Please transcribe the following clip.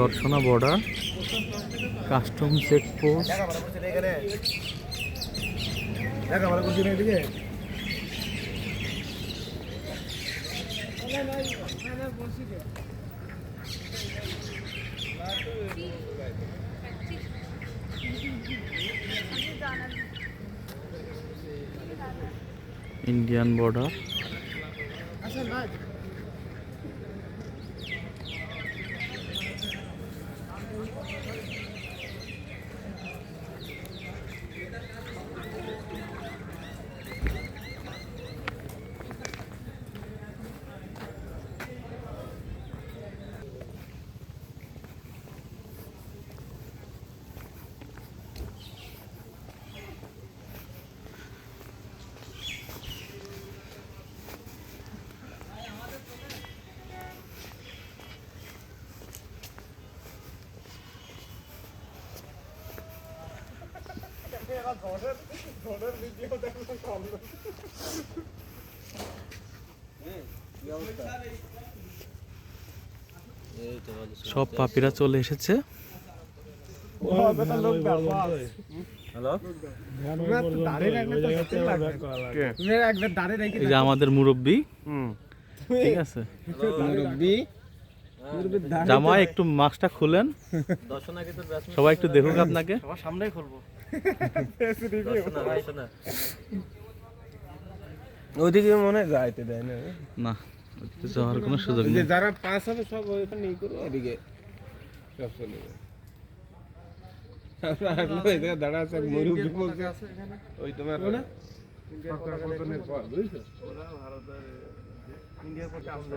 Darshana border custom checkpost. Indian border. সব পাপিরা চলে এসেছে। আমাদের মুরব্বী। ঠিক আছে? মুরব্বি। জামাই একটু মাস্কটা খুলেন। সবাই একটু দেখুক আপনাকে। সামনেই খুলবো। ওইদিকে মনে হয় যাইতে দেয় না। না ওদিকে যাওয়ার কোনো সুযোগ নেই। যারা পাস হবে সব ওইখানে ই করে এদিকে সব চলে যাবে ওই দাঁড়া আছে ওই তোমার পর